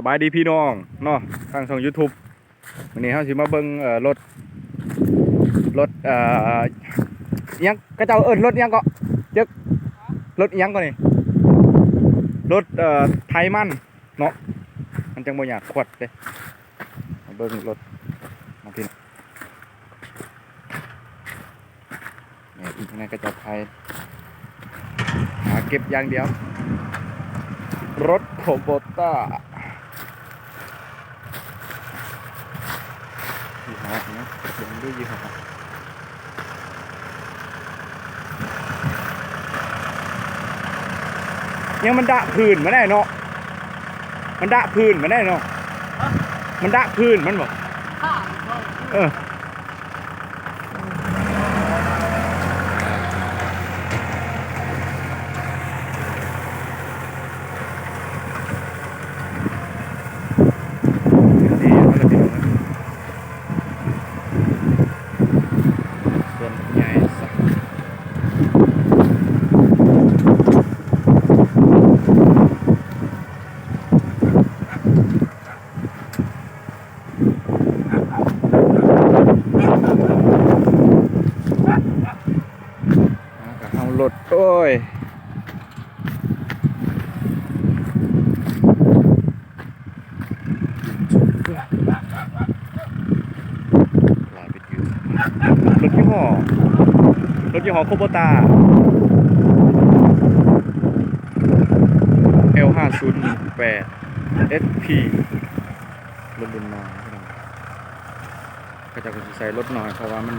สบายดีพี่น้องเนาะทางช่อง YouTube วันนี้เฮาสิมาเบิ่งเอ่อรถรถเอ่อยังกระเจ้าเอิ้นรถยังก็จึกรถยังก็นี่รถเอ่อไทยมันเนาะมันจังบ่อยากขวดเด้มาเบิ่งรถมาพี่น้องเนี่ยอีกในกระเจ้าไทยหาเก็บอย่างเดียวรถโคโบต้ายี่ห้อ นะลองดูยี่ห้อยังมันดะพื้นมาได้เนาะ มันดะพื้นมาได้เนาะ มันดะพื้นมันบอกเออ ดีมันละพี่น้องนะส่วนใหญ่สักอ่าก็เอารถโอ้ย ลายไปอยู่ รถยี่ห้อรถยี่ห้อโคบตา L 5 0 8 SP รถรุ่นน้อยพี่น้องก็จะใส่รถหน้อยเพราะว่ามัน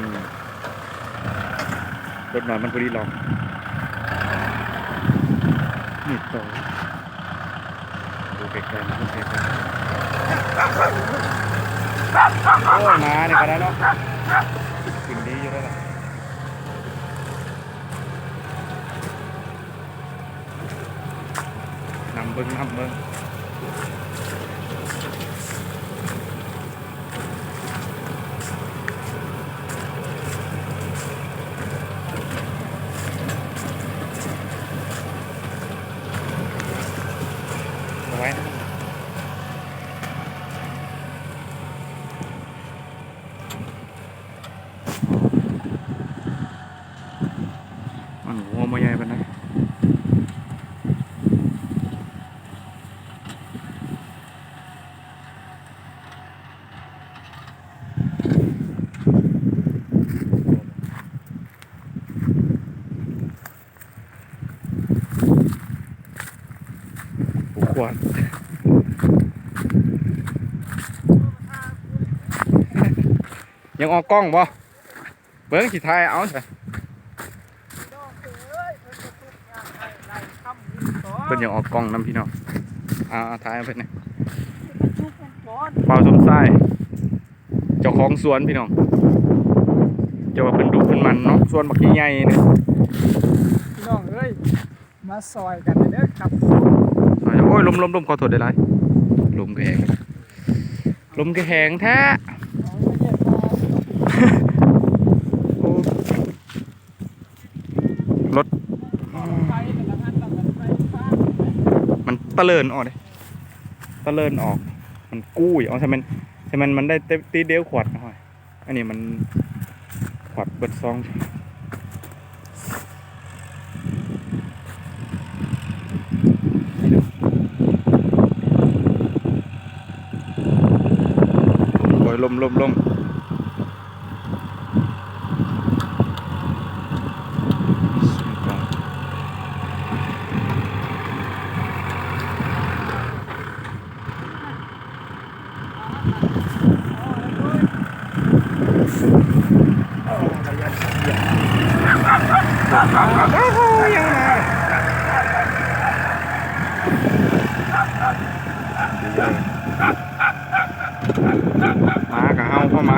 รถหน้อยมันพอดีลองนี่ต่อดูไกลๆดูไกลๆโอ้ยมาเนี่ยก็ได้เนาะ กินดีอยู่แล้วล่ะนำเบิ้งนำเบิ้งเอาไว้นะมันหัวมาใหญ่ปานใด วดยังออกกล้องบ่เบิ้งสิทายเอาใช่เพิ่นยังออกกล้องนํพี่น้องอ่าทายเอาเพิ่นนี่ยเปล่าสมไส้เจ้าของสวนพี่น้องเจ้าว่าเพิ่นดุเพิ่นมันเนาะสวนบักใหญ่ๆนี่พี่น้องเอ้ยมาซอยกันเด้อครับ โอ้ยลมลมลมขอโทษได้หลายลมก็แหงลมก็แหงแท้เอาไปเย็บมาโอ้รถมันแต่ละไปฟ้ามันตะเลินออกเลยตะเลินออก มันกู้อยู่เอใช่มันใช่มันมันได้ตีเดียวขวดนะฮะอันนี้มันขวดเบิดซอง ลมลมลมยังมา มากับเฮาเข้ามา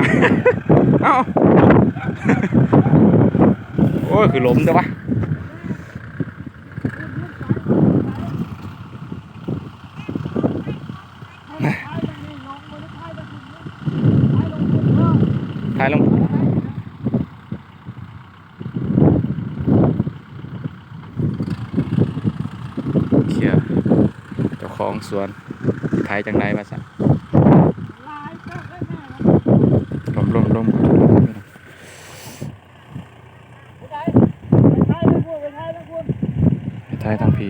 เอ้า โอ้ย คือล้มจ้ะวะถ่ายลงเคลียร์เจ้าของสวนไทายจังไดว่าซั่น ลายเจ้าได้แม่นะ ล มไปไทยไปไทยทั้งพวกไทยทายทางพี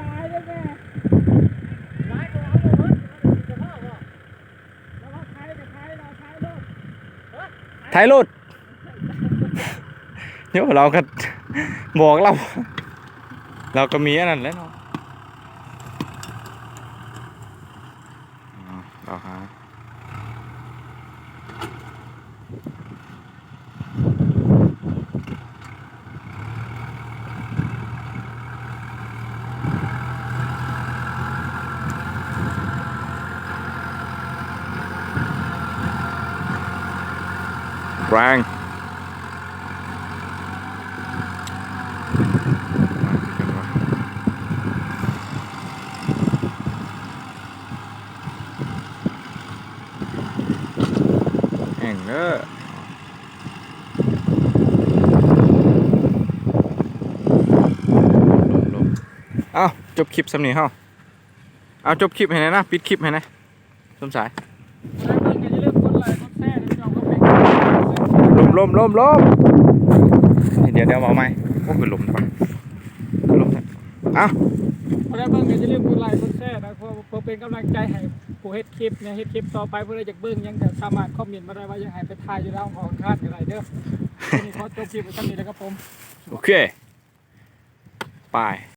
ลายลายก็เอาหมดจะพ่อบ่แล้วว่าไทยจะไทยเราไทยโลดท้ายรถเดี๋ยวเราก็บอกเรา เราก็มีอันนั้นแล้วเนาะอ๋อเราหา แรง แห่งเด้อเอาจบคลิปสำนีเฮาเอาจบคลิปให้น่อยนะ ปิดคลิปให้นะสมสายแล้วก็อย่าลืมกดไลค์กดแชร์นะ ลมลมลมลมเดี๋ยวเดี๋ยวเอาไหมโอ้เป็นลมนะลมนะเอาพอได้เบิ่งก็อย่าลืมกดไลค์กดแชร์นะเพื่อเพื่อเป็นกำลังใจให้ผู้เฮ็ดคลิปเนี่ยเฮ็ดคลิปต่อไปเพื่อได้จากเบิ่งยังจะสามารถคอมเมนต์มาได้ว่ายังให้ไปถ่ายอยู่แล้วของคาดอะไรเด้อวันนี้ขอจบคลิปไว้เท่านี้แล้วครับผมโอเคไป